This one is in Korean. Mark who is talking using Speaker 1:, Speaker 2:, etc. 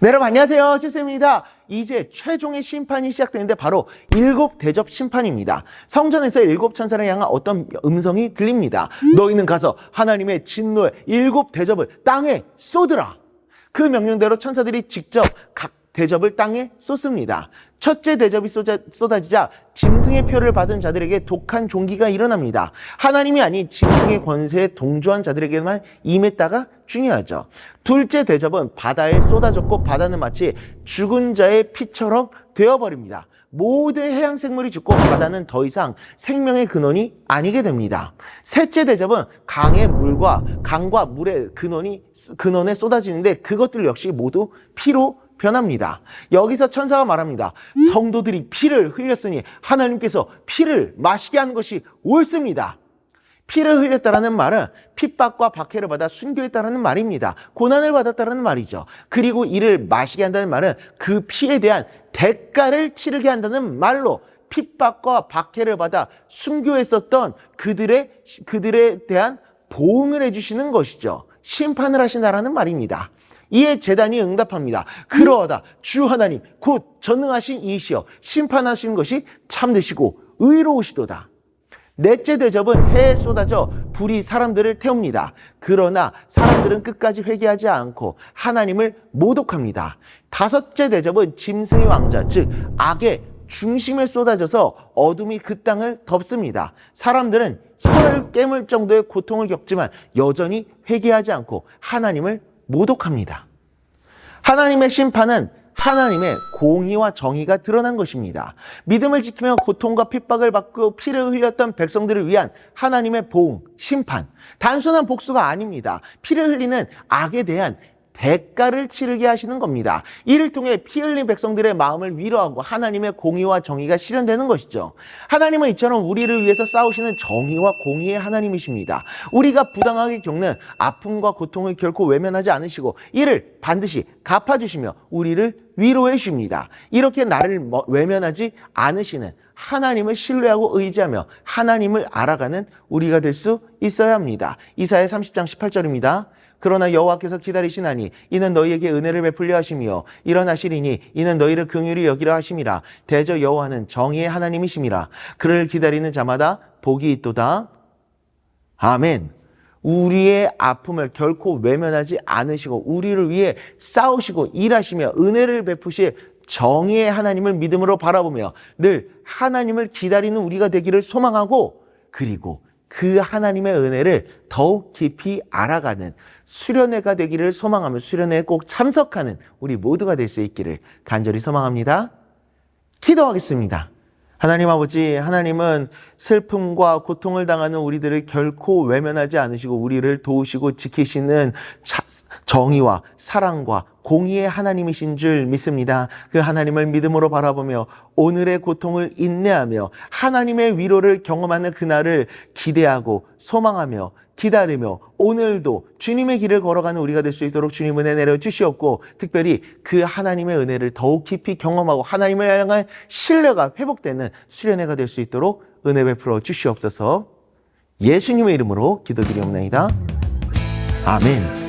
Speaker 1: 네, 여러분 안녕하세요. 칠쌤입니다. 이제 최종의 심판이 시작되는데 바로 일곱 대접 심판입니다. 성전에서 일곱 천사를 향한 어떤 음성이 들립니다. 너희는 가서 하나님의 진노의 일곱 대접을 땅에 쏟으라. 그 명령대로 천사들이 직접 각 대접을 땅에 쏟습니다. 첫째 대접이 쏟아, 쏟아지자 짐승의 표를 받은 자들에게 독한 종기가 일어납니다. 하나님이 아닌 짐승의 권세에 동조한 자들에게만 임했다가 중요하죠. 둘째 대접은 바다에 쏟아졌고 바다는 마치 죽은 자의 피처럼 되어버립니다. 모든 해양 생물이 죽고 바다는 더 이상 생명의 근원이 아니게 됩니다. 셋째 대접은 강의 물과 강과 물의 근원이 근원에 쏟아지는데 그것들 역시 모두 피로 변합니다. 여기서 천사가 말합니다. 성도들이 피를 흘렸으니 하나님께서 피를 마시게 하는 것이 옳습니다. 피를 흘렸다라는 말은 핍박과 박해를 받아 순교했다라는 말입니다. 고난을 받았다라는 말이죠. 그리고 이를 마시게 한다는 말은 그 피에 대한 대가를 치르게 한다는 말로 핍박과 박해를 받아 순교했었던 그들의 그들에 대한 보응을 해주시는 것이죠. 심판을 하신다라는 말입니다. 이에 재단이 응답합니다. 그러하다 주 하나님 곧 전능하신 이시여 심판하신 것이 참되시고 의로우시도다. 넷째 대접은 해에 쏟아져 불이 사람들을 태웁니다. 그러나 사람들은 끝까지 회개하지 않고 하나님을 모독합니다. 다섯째 대접은 짐승의 왕자, 즉 악의 중심에 쏟아져서 어둠이 그 땅을 덮습니다. 사람들은 혀를 깨물 정도의 고통을 겪지만 여전히 회개하지 않고 하나님을 모독합니다. 하나님의 심판은 하나님의 공의와 정의가 드러난 것입니다. 믿음을 지키며 고통과 핍박을 받고 피를 흘렸던 백성들을 위한 하나님의 보응, 심판. 단순한 복수가 아닙니다. 피를 흘리는 악에 대한 대가를 치르게 하시는 겁니다. 이를 통해 피 흘린 백성들의 마음을 위로하고 하나님의 공의와 정의가 실현되는 것이죠. 하나님은 이처럼 우리를 위해서 싸우시는 정의와 공의의 하나님이십니다. 우리가 부당하게 겪는 아픔과 고통을 결코 외면하지 않으시고 이를 반드시 갚아주시며 우리를 위로해 주십니다. 이렇게 나를 뭐- 외면하지 않으시는 하나님을 신뢰하고 의지하며 하나님을 알아가는 우리가 될 수 있어야 합니다. 이사야 30장 18절입니다. 그러나 여호와께서 기다리시나니 이는 너희에게 은혜를 베풀려 하심이요 일어나시리니 이는 너희를 긍휼히 여기려 하심이라 대저 여호와는 정의의 하나님이심이라 그를 기다리는 자마다 복이 있도다 아멘. 우리의 아픔을 결코 외면하지 않으시고 우리를 위해 싸우시고 일하시며 은혜를 베푸실 정의의 하나님을 믿음으로 바라보며 늘 하나님을 기다리는 우리가 되기를 소망하고 그리고 그 하나님의 은혜를 더욱 깊이 알아가는 수련회가 되기를 소망하며 수련회에 꼭 참석하는 우리 모두가 될 수 있기를 간절히 소망합니다. 기도하겠습니다. 하나님 아버지, 하나님은 슬픔과 고통을 당하는 우리들을 결코 외면하지 않으시고 우리를 도우시고 지키시는 자- 정의와 사랑과 공의의 하나님이신 줄 믿습니다. 그 하나님을 믿음으로 바라보며 오늘의 고통을 인내하며 하나님의 위로를 경험하는 그날을 기대하고 소망하며 기다리며 오늘도 주님의 길을 걸어가는 우리가 될 수 있도록 주님 은혜 내려 주시옵고 특별히 그 하나님의 은혜를 더욱 깊이 경험하고 하나님을 향한 신뢰가 회복되는 수련회가 될 수 있도록 은혜 베풀어 주시옵소서 예수님의 이름으로 기도드리옵나이다. 아멘.